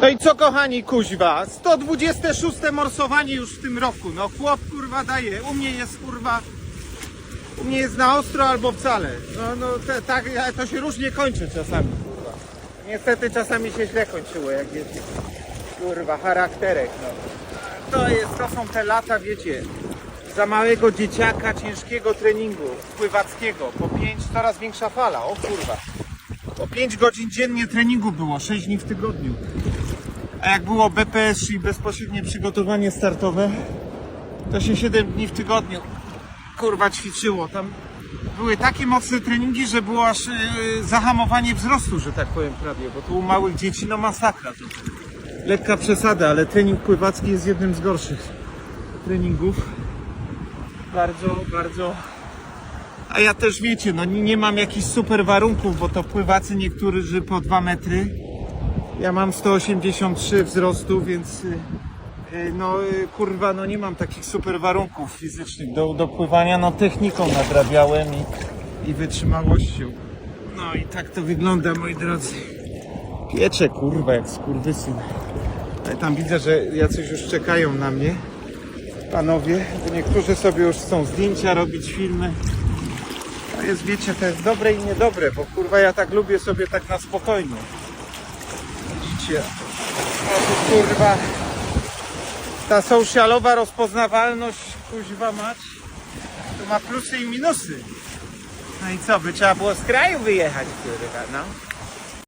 No i co kochani kuźwa, 126 morsowanie już w tym roku, no chłop kurwa daje, u mnie jest kurwa, u mnie jest na ostro albo wcale, no, no te, tak, to się różnie kończy czasami kurwa. Niestety czasami się źle kończyło jak wiecie, kurwa charakterek no. To jest, to są te lata wiecie, za małego dzieciaka ciężkiego treningu pływackiego, po 5 coraz większa fala, o kurwa. Po 5 godzin dziennie treningu było, 6 dni w tygodniu. A jak było BPS, czyli bezpośrednie przygotowanie startowe, to się 7 dni w tygodniu kurwa ćwiczyło. Tam były takie mocne treningi, że było aż yy, zahamowanie wzrostu, że tak powiem prawie, bo tu u małych dzieci no masakra. To lekka przesada, ale trening pływacki jest jednym z gorszych treningów. Bardzo, bardzo a ja też wiecie, no nie, nie mam jakichś super warunków, bo to pływacy niektórzy po 2 metry. Ja mam 183 wzrostu, więc y, y, no y, kurwa, no nie mam takich super warunków fizycznych do, do pływania. No techniką nadrabiałem i, i wytrzymałością. No i tak to wygląda, moi drodzy. Piecze kurwa, jak skurwysyn. Ale tam widzę, że jacyś już czekają na mnie. Panowie, niektórzy sobie już chcą zdjęcia robić, filmy. To jest, wiecie, to jest dobre i niedobre, bo kurwa ja tak lubię sobie tak na spokojnie. Widzicie? A tu kurwa ta socialowa rozpoznawalność, kuźwa mać, to ma plusy i minusy. No i co, by trzeba było z kraju wyjechać, kurwa, no.